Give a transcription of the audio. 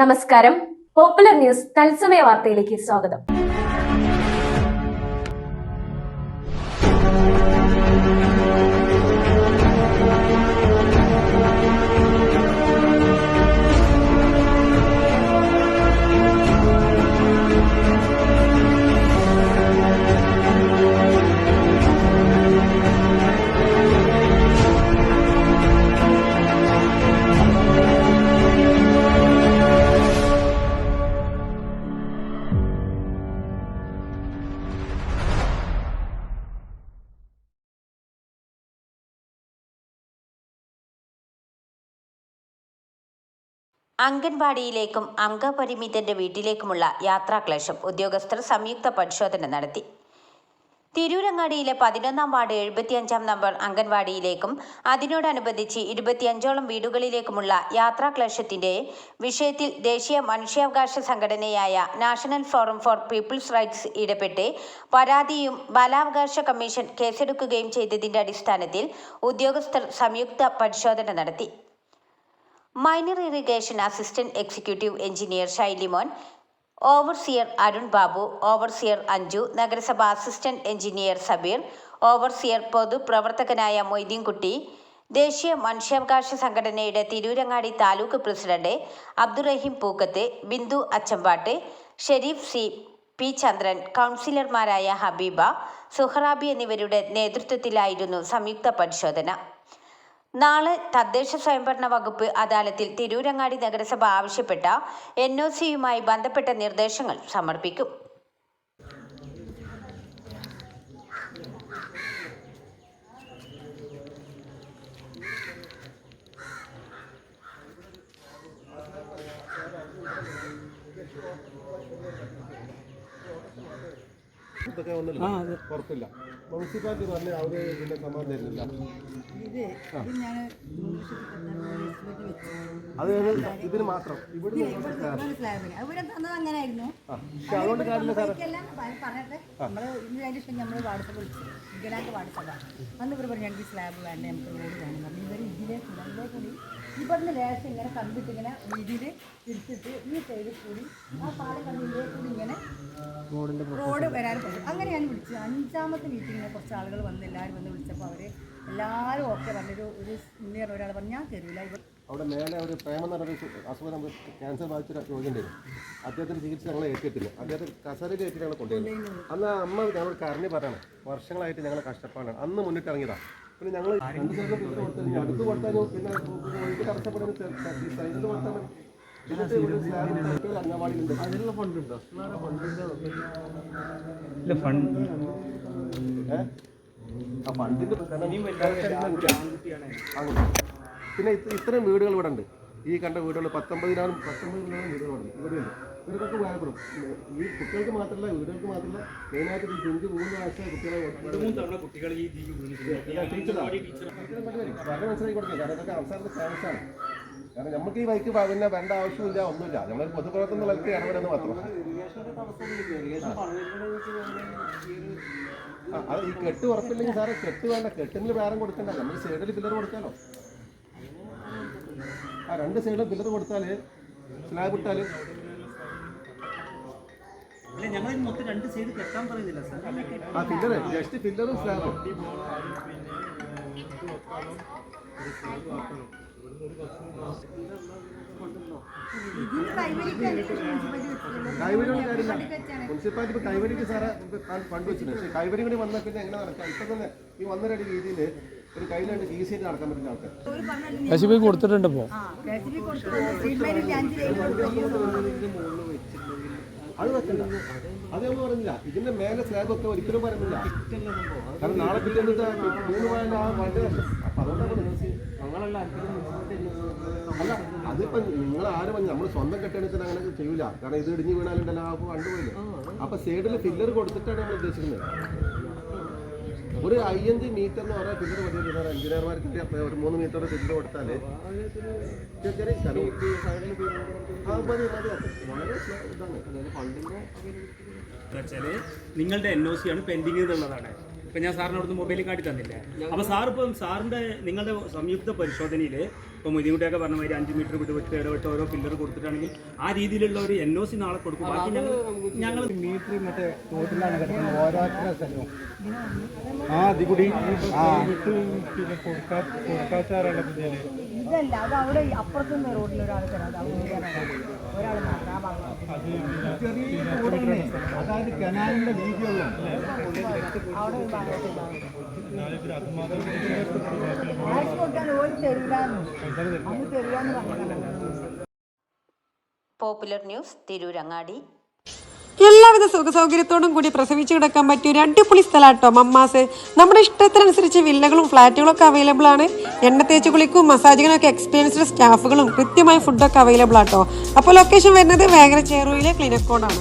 നമസ്കാരം. Popular news തത്സമയ വാർത്തയിലേക്ക് സ്വാഗതം. അംഗൻവാടിയിലേക്കും അംഗപരിമിതന്റെ വീട്ടിലേക്കുമുള്ള യാത്രാക്ലേശം ഉദ്യോഗസ്ഥർ സംയുക്ത പരിശോധന നടത്തി. തിരൂരങ്ങാടിയിലെ പതിനൊന്നാം വാർഡ് എഴുപത്തിയഞ്ചാം നമ്പർ അംഗൻവാടിയിലേക്കും അതിനോടനുബന്ധിച്ച് ഇരുപത്തിയഞ്ചോളം വീടുകളിലേക്കുമുള്ള യാത്രാക്ലേശത്തിന്റെ വിഷയത്തിൽ ദേശീയ മനുഷ്യാവകാശ സംഘടനയായ national forum for people's rights ഇടപെട്ട് പരാതിയും ബാലാവകാശ കമ്മീഷൻ കേസെടുക്കുകയും ചെയ്തതിന്റെ അടിസ്ഥാനത്തിൽ ഉദ്യോഗസ്ഥർ സംയുക്ത പരിശോധന നടത്തി. Minor irrigation assistant executive engineer Shailimon overseer Arun Babu overseer Anju നഗരസഭ അസിസ്റ്റന്റ് എഞ്ചിനീയർ സബീർ ഓവർസിയർ പൊതുപ്രവർത്തകനായ മൊയ്തീൻകുട്ടി ദേശീയ മനുഷ്യാവകാശ സംഘടനയുടെ Tirurangadi taluk president Abdurahim Pookkath Bindu Achambat Sherif C. P. Chandran കൗൺസിലർമാരായ ഹബീബ സുഹറാബി എന്നിവരുടെ നേതൃത്വത്തിലായിരുന്നു സംയുക്ത പരിശോധന. നാളെ തദ്ദേശ സ്വയംഭരണ വകുപ്പ് അദാലത്തിൽ തിരൂരങ്ങാടി നഗരസഭ ആവശ്യപ്പെട്ട എൻ ഒ സിയുമായി ബന്ധപ്പെട്ട നിർദ്ദേശങ്ങൾ സമർപ്പിക്കും. ഇതൊക്കെ ഒന്നുമില്ല. കുഴപ്പമില്ല മുനിസിപ്പാലിറ്റി പറഞ്ഞ് അവർ ഇതിന്റെ സമ്മാനം തരുന്നില്ല. അത് ഇതിന് മാത്രം? ഇവിടുന്ന് പക്ഷെ അതുകൊണ്ട് കാര്യമില്ല സാറേ. പറഞ്ഞിട്ട് നമ്മൾ ഇന്ന് അതിന് ശേഷം നമ്മൾ വാട്സപ്പ് വിളിച്ചു ഇങ്ങനാക്ക് വാട്സപ്പ് അന്ന് ഇവർ പറഞ്ഞു ഞങ്ങൾക്ക് സ്ലാബ് വേണ്ട നമുക്ക് റോഡ് വേണം. ഇവർ ഇതിലേക്ക് കൂടി ഇവിടുന്ന് ലേശം ഇങ്ങനെ കണ്ടിട്ട് ഇങ്ങനെ ഇതിൽ തിരിച്ചിട്ട് ഈ സൈഡിൽ കൂടി ആ പാലം കണ്ടിട്ട് കൂടി ഇങ്ങനെ റോഡ് വരാൻ പറ്റും അങ്ങനെ ഞാൻ വിളിച്ചു അഞ്ചാമത്തെ മീറ്റിങ്ങിനെ കുറച്ച് ആളുകൾ വന്ന് എല്ലാവരും വന്ന് വിളിച്ചപ്പോൾ അവർ എല്ലാവരും ഓക്കെ പറഞ്ഞൊരു ഒരു മുന്നേറ ഒരാൾ പറഞ്ഞു ഞാൻ തരൂല ഇവർ അവിടെ മേലെ ഒരു പ്രേമം എന്ന് അസുഖം നമുക്ക് ക്യാൻസർ ബാധിച്ച രോഗിന്റെ ഉണ്ടായിരുന്നു അദ്ദേഹത്തിന് ചികിത്സ ഞങ്ങൾ ഏറ്റിട്ടില്ല. അദ്ദേഹത്തെ കസരയിൽ കയറ്റി ഞങ്ങൾ കൊണ്ടുപോയി. അന്ന് അമ്മ ഞങ്ങൾ കരഞ്ഞ് പറയണം. വർഷങ്ങളായിട്ട് ഞങ്ങൾ കഷ്ടപ്പാടാണ്. അന്ന് മുന്നിട്ടിറങ്ങിയതാണ് പിന്നെ ഞങ്ങൾ രണ്ട് സ്ഥലത്ത് പിടിച്ച് കൊടുത്താലും അടുത്ത് കൊടുത്താലും പിന്നെ ഒഴുക്ക് തടസ്സപ്പെടുന്ന സൈഡിൽ കൊടുത്താലും എന്നിട്ട് ഒരു സ്ലാബ് ഇട്ടിട്ട് ഒരു അംഗൻവാടിയിലുണ്ട് അതിനുള്ള ഫണ്ട് ഉണ്ടോ ഇല്ല ഫണ്ട് ഏഹ് ആ ഫണ്ടിന്റെ അങ്ങനെ പിന്നെ ഇത്ര ഇത്രയും വീടുകൾ ഇവിടെ ഉണ്ട്. ഈ കണ്ട വീടുകൾ പത്തൊമ്പതിനായിരം പത്തൊമ്പതിനായിരം വീടുകളുണ്ട് ഇവിടെയുണ്ട്. ഇവർക്കൊക്കെ ഉപയോഗപ്പെടും ഈ കുട്ടികൾക്ക് മാത്രമല്ല വീടുകൾക്ക് മാത്രമല്ല മെയിനായിട്ട് ഈ പിഞ്ച് മൂന്ന് വയസ്സായ കുട്ടികളെ വളരെ മനസ്സിലാക്കി കൊടുക്കുക കാരണം ഇതൊക്കെ അവസാനത്തെ ചാൻസാണ് കാരണം നമുക്ക് ഈ ബൈക്ക് പിന്നെ വേണ്ട ആവശ്യമില്ല ഒന്നുമില്ല. നമ്മൾ പൊതുപ്രവർത്തനം നിലയ്ക്ക് ഇടപെടുന്നത് മാത്രം. ആ, അത് ഈ കെട്ട് ഉറപ്പില്ലെങ്കിൽ സാറേ കെട്ട് വേണ്ട. കെട്ടിന് വേറെ കൊടുക്കണ്ട. നമ്മൾ സൈഡിൽ പില്ലർ കൊടുക്കാലോ. ആ രണ്ട് സൈഡിലും പില്ലർ കൊടുത്താൽ സ്ലാബ് ഇട്ടാൽ അല്ല ഞങ്ങൾ മൊത്തം രണ്ട് സൈഡ് കെട്ടാൻ പറയുന്നില്ല സാർ. ആ പില്ലർ ജസ്റ്റ് പില്ലറും സ്ലാബും മുനിസിപ്പാലിറ്റി വെച്ചിട്ടുള്ളൂ. കൈവരിയുടെ കാര്യമില്ല മുനിസിപ്പാലിറ്റി ഇപ്പോൾ കൈവരിക്ക് സാറേ ഫണ്ട് ഫണ്ട് വെച്ചിട്ടുണ്ട്. പക്ഷേ കൈവരി കൂടി വന്നാൽ പിന്നെ എങ്ങനെ നടക്കാം? ഇപ്പം തന്നെ ഈ ഒന്നരടി രീതിയിൽ കശിപ്പി കൊടുത്തിട്ടുണ്ട് ഇപ്പോൾ. അത് അത് നമ്മൾ പറഞ്ഞില്ല ഇതിന്റെ മേലെ ഒരിക്കലും പറയുന്നില്ല കാരണം നാളെ പിറ്റേന്നിട്ട് മൂന്ന് പോയാൽ ആ വണ്ടി നഷ്ടം. അപ്പൊ അതുകൊണ്ടാണ് അല്ല അതിപ്പോ നിങ്ങൾ ആരും പറഞ്ഞു? നമ്മൾ സ്വന്തം കെട്ടിടത്തിന് അങ്ങനെ ചെയ്യൂല. കാരണം ഇത് ഇടിഞ്ഞു വീണാലുണ്ടല്ലോ ആ കണ്ടുപോയില്ലേ? അപ്പൊ സൈഡിൽ ഫില്ലർ കൊടുത്തിട്ടാണ് നമ്മൾ ഉദ്ദേശിക്കുന്നത്. ഒരു അയ്യഞ്ച് മീറ്റർ എന്ന് പറഞ്ഞാൽ ഫില്ലർ മതി എഞ്ചിനീയർമാർക്ക് ഒരു മൂന്ന് മീറ്റർ ഫില്ലർ കൊടുത്താൽ ചെറിയ സ്ഥലം. ആ, മതി, മതി. വളരെ ഇതാണ് വെച്ചാൽ നിങ്ങളുടെ എൻ ഒ സി ആണ് പെൻഡിങ് എന്നുള്ളതാണ് ഇപ്പൊ ഞാൻ സാറിന് അവിടുന്ന് മൊബൈലിൽ കാട്ടി തന്നില്ലേ അപ്പൊ സാർ ഇപ്പം സാറിന്റെ നിങ്ങളുടെ സംയുക്ത പരിശോധനയിൽ ഇപ്പൊ മുതിമുട്ടിയൊക്കെ പറഞ്ഞ മാതിരി അഞ്ച് മീറ്റർ വിട്ട് വിട്ട് ഇടവിട്ട് ഓരോ പില്ലർ കൊടുത്തിട്ടാണെങ്കിൽ ആ രീതിയിലുള്ള ഒരു എൻ ഒ സി നാളെ കൊടുക്കും. ബാക്കി ഞങ്ങൾ ഞങ്ങൾ മീറ്റർ മറ്റേ തോട്ടിലാണ് കിടക്കുന്നത് ഓരോരുത്തരുടെ സ്ഥലവും. ആ അതികൂടി ആ. പിന്നെ കൊടുക്കാ കൊടുക്കാച്ചാറുള്ള പുതിയത് ഇതല്ല അത് അവിടെ അപ്പുറത്തുനിന്ന് റോഡിൽ ഒരാൾ അതായത് കനാലിന്റെ വീതിയുള്ള. അവിടെ ഒരു ഭാഗത്ത് കൊടുക്കാൻ തരില്ലാന്ന് പോപ്പുലർ ന്യൂസ് തിരൂരങ്ങാടി എല്ലാവിധ സുഖ സൗകര്യത്തോടും കൂടി പ്രസവിച്ചു കിടക്കാൻ പറ്റിയ ഒരു അടിപൊളി സ്ഥലാട്ടോ മമ്മാസ്. നമ്മുടെ ഇഷ്ടത്തിനനുസരിച്ച് വില്ലകളും ഫ്ലാറ്റുകളും ഒക്കെ അവൈലബിൾ ആണ്. എണ്ണ തേച്ച് കുളിക്കും മസാജിങ്ങിനും ഒക്കെ എക്സ്പീരിയൻസ്ഡ് സ്റ്റാഫുകളും കൃത്യമായ ഫുഡൊക്കെ അവൈലബിൾ ആട്ടോ. അപ്പോൾ ലൊക്കേഷൻ വരുന്നത് വേങ്ങര ചേറുവിലെ ക്ലിനിക്കോടാണ്